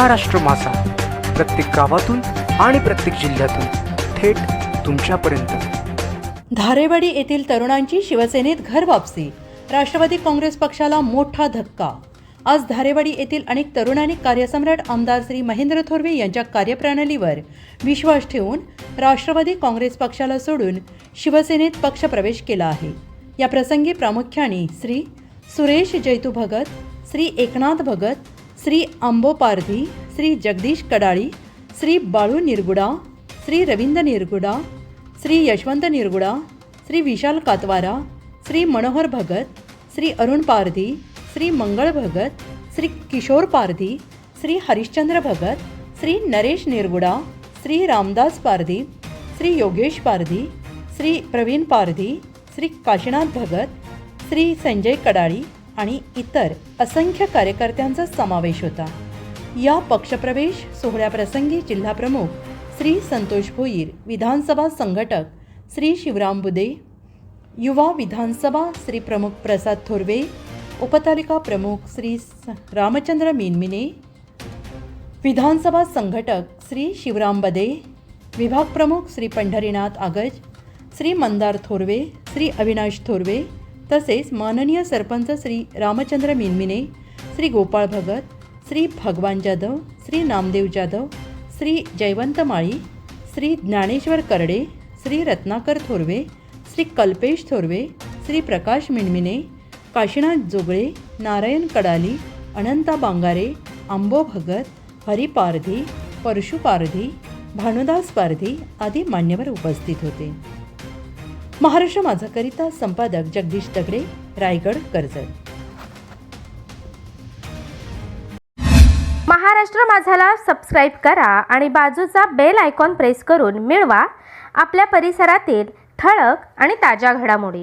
महाराष्ट्र मासा. प्रत्येक गावातून आणि प्रत्येक जिल्ह्यातून थेट तुमच्यापर्यंत. धारेवाडी येथील तरुणांची शिवसेनेत घर वापसी. राष्ट्रवादी काँग्रेस पक्षाला मोठा धक्का. आज धारेवाडी येथील अनेक तरुणांनी कार्यसम्राट आमदार श्री महेंद्र थोरवे यांच्या कार्यप्रणालीवर विश्वास ठेवून राष्ट्रवादी काँग्रेस पक्षाला सोडून शिवसेनेत पक्षप्रवेश केला आहे. या प्रसंगी प्रामुख्याने श्री सुरेश जैतू भगत श्री एकनाथ भगत श्री अंबोपारधी श्री जगदीश कडाळी, श्री बाळू निरगुडा, श्री रवींद्र निरगुडा, श्री यशवंत निरगुडा, श्री विशाल कातवारा, श्री मनोहर भगत, श्री अरुण पारधी श्री मंगळ भगत, श्री किशोर पारधी श्री हरिश्चंद्र भगत, श्री नरेश निरगुडा, श्री रामदास पारधी श्री योगेश पारधी श्री प्रवीण पारधी श्री काशीनाथ भगत, श्री संजय कडाळी आणि इतर असंख्य कार्यकर्त्यांचा समावेश होता. या पक्षप्रवेश सोहळ्याप्रसंगी जिल्हाप्रमुख श्री संतोष भोईर विधानसभा संघटक श्री शिवराम बुदे युवा विधानसभा श्री प्रमुख प्रसाद थोरवे उपतालिका प्रमुख श्री स- रामचंद्र मिनमिने विधानसभा संघटक श्री शिवराम बदे विभाग प्रमुख श्री पंढरीनाथ आगज श्री मंदार थोरवे श्री अविनाश थोरवे तसेच माननीय सरपंच श्री रामचंद्र मिनमिने श्री गोपाळ भगत श्री भगवान जाधव श्री नामदेव जाधव श्री जयवंत माळी श्री ज्ञानेश्वर करडे श्री रत्नाकर थोरवे श्री कल्पेश थोरवे श्री प्रकाश मिणमिने काशीनाथ जोगळे नारायण कडाली अनंता बांगारे आंबो भगत हरी पारधी परशु पारधी भानुदास पारधी आदी मान्यवर उपस्थित होते. महाराष्ट्र माझाकरिता संपादक जगदीश दगडे रायगड कर्जत. महाराष्ट्र माझाला सबस्क्राईब करा आणि बाजूचा बेल आयकॉन प्रेस करून मिळवा. आपल्या परिसरातील ठळक आणि ताज्या घडामोडी.